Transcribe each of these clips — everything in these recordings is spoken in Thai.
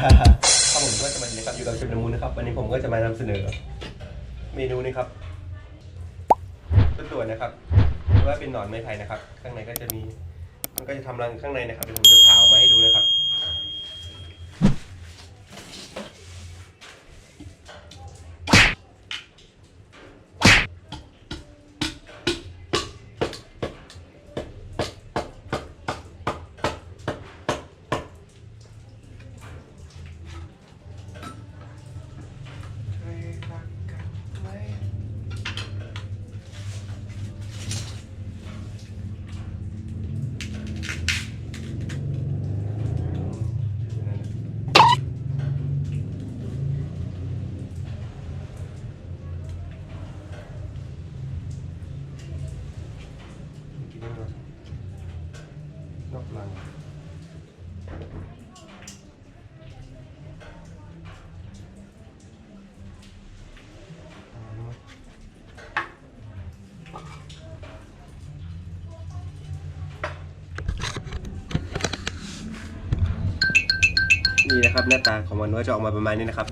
ครับผมก็จะมานะครับอยู่กับเชฟนมูลนะครับวันนี้ผมก็จะมานำเสนอ เมนูนี้ครับต้นตัวนะครับหรือว่าเป็นหนอนไม้ไผ่นะครับ ข้างในก็จะมี มันก็จะทำรังข้างในนะครับเดี๋ยวผมจะผ่าออกมาให้ดูนะครับ นี่นะครับ หน้าตาของมันก็จะออกมาประมาณนี้นะครับ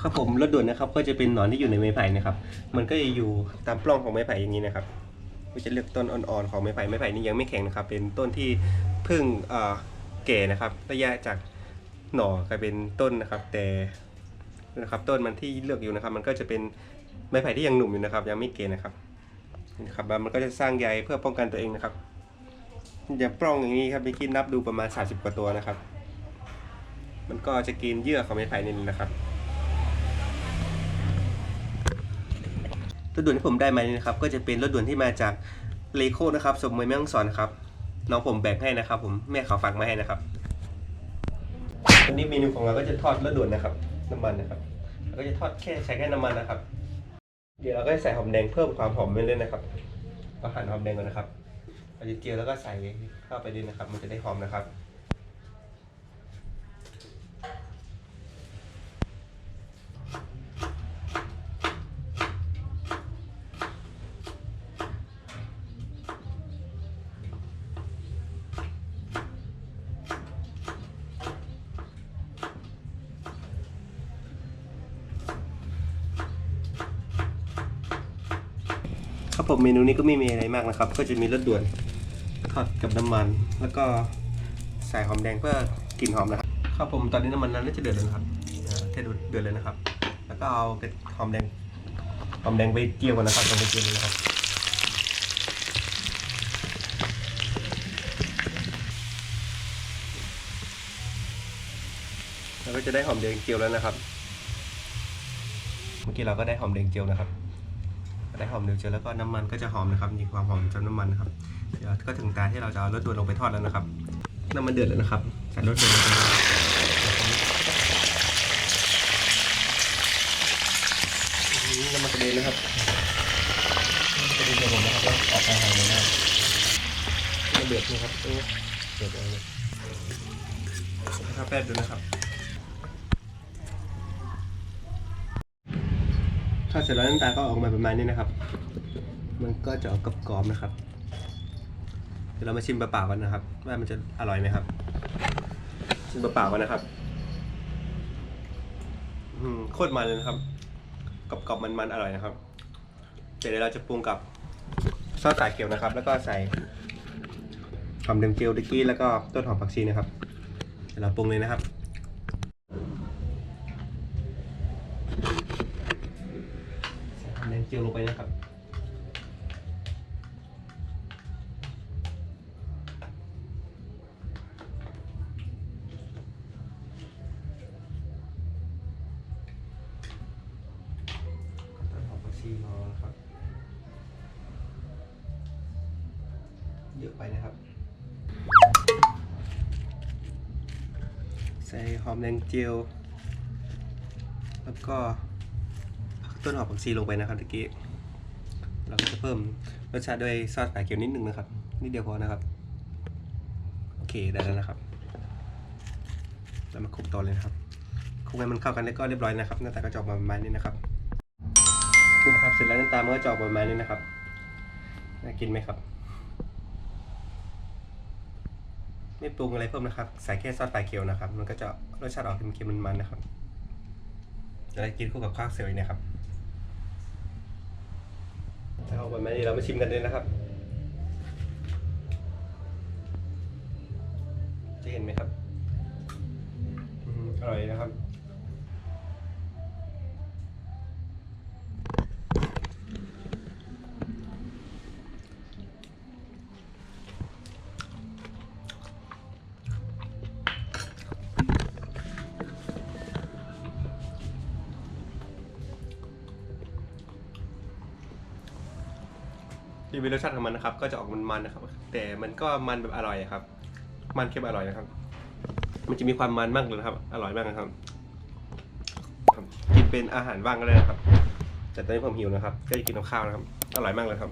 ครับผมรถด่วนนะครับ ก็จะเป็นหนอนที่อยู่ในไม้ไผ่นะครับ มันก็จะอยู่ตามปล้องของไม้ไผ่อย่างนี้นะครับก็จะเลือกต้นอ่อนๆของไม้ไผ่ไม้ไผ่นี่ยังไม่แข็งนะครับ เป็นต้นที่เพิ่งเอ่อแก่นะครับ ระยะจากหน่อกลายเป็นต้นนะครับ แต่นะครับต้นมันที่เลือกอยู่นะครับ มันก็จะเป็นไม้ไผ่ที่ยังหนุ่มอยู่นะครับ ยังไม่เก่นะครับนะครับมันก็จะสร้างใยเพื่อป้องกันตัวเองนะครับ อย่าปล้องอย่างนี้ครับไปคิดนับดูประมาณ 30 กว่าตัวนะครับ มันก็จะกินเยื่อของไม้ไผ่นี่นะครับรถด่วนที่ผมได้มานี่นะครับ ก็จะเป็นรถด่วนที่มาจากเลโคนะครับสมมวยแม่ฮ่องสอนครับน้องผมแบ่งให้นะครับ ผมแม่เขาฝากมาให้นะครับวันนี้เมนูของเราก็จะทอดรถด่วนนะครับ น้ำมันนะครับเราก็จะทอดแค่ใช้แค่น้ำมันนะครับ เดี๋ยวเราก็จะใส่หอมแดงเพิ่มความหอมไปเลยนะครับก็หั่นหอมแดงก่อนนะครับ เอาเจียวแล้วก็ใส่เข้าไปด้วยนะครับ มันจะได้หอมนะครับครับผมเมนูนี้ก็ไม่มีอะไรมากนะครับ ก็จะมีรสด่วน ทอดกับน้ำมัน แล้วก็ใส่หอมแดงเพื่อกลิ่นหอมนะครับครับผมตอนนี้น้ำมันนั้นน่าจะเดือดแล้วนะครับเทเดือดเลยนะครับ แล้วก็เอาเป็ดหอมแดงหอมแดงไปเจียวกันนะครับลงไปเจียวเลยนะครับเราก็จะได้หอมแดงเจียวแล้วนะครับ เมื่อกี้เราก็ได้หอมแดงเจียวนะครับ ได้หอมเดือดเจียวแล้วก็น้ำมันก็จะหอมนะครับ มีความหอมจากน้ำมันนะครับ เดี๋ยวก็ถึงตาที่เราจะเอารสด่วนลงไปทอดแล้วนะครับน้ำมันเดือดแล้วนะครับใส่รสด่วนลงไปนี่น้ำมันกระเด็นนะครับน้ำมันกระเด็นใส่ผมนะครับออกไปหางเลยนะครับมันเดือดนะครับเออดือดเลยนะครับแป๊บดูนะครับทอดเสร็จแล้วน้ำตาลก็ออกมาประมาณนี้นะครับ มันก็จะออกกรอบๆนะครับ ดี๋ยวเรามาชิมเปล่าๆกันนะครับว่ามันจะอร่อยไหมครับ ชิมเปล่าๆกันนะครับอืมโคตรมันเลยนะครับกรอบๆมันๆอร่อยนะครับเดี๋ยวเราจะปรุงกับซอสสายเขียวนะครับ แล้วก็ใส่หอมแดงเจียวตะกี้แล้วก็ต้นหอมผักชีนะครับเดี๋ยวเราปรุงเลยนะครับใส่หอมแดงเจียวลงไปนะครับ เยอะไปนะครับ ใส่หอมแดงเจียว แล้วก็ต้นหอมผักชีลงไปนะครับตะกี้เราก็จะเพิ่มรสชาติด้วยซอสไก่เขียวนิดนึงนะครับนิดเดียวพอนะครับ โอเคได้แล้วนะครับแล้วมาคลุกต่อเลยนะครับคลุกให้มันเข้ากันแล้วก็เรียบร้อยนะครับหน้าตาก็จะออกมาประมาณนี้นะครับนี่นะครับ เสร็จแล้วน้ำตาลมันก็จะออกมาประมาณนี้นะครับน่ากินไหมครับ ไม่ปรุงอะไรเพิ่มนะครับ ใส่แค่ซอสปลาเกียวนะครับ มันก็จะรสชาติออกเค็มๆมันๆนะครับ จะได้กินคู่กับข้าวเสวยเนี่ยครับเอาวันนี้เรามาชิมกันเลยนะครับจะเห็นไหมครับอร่อยนะครับ รีวิวรสชาติของมันนะครับ ก็จะออกมันๆนะครับ แต่มันก็มันแบบอร่อยครับ มันเค็มอร่อยนะครับ มันจะมีความมันมากเลยนะครับ อร่อยมากนะครับกินเป็นอาหารว่างก็ได้นะครับ แต่ตอนนี้ผมหิวนะครับ ก็จะกินกับข้าวนะครับ อร่อยมากเลยครับ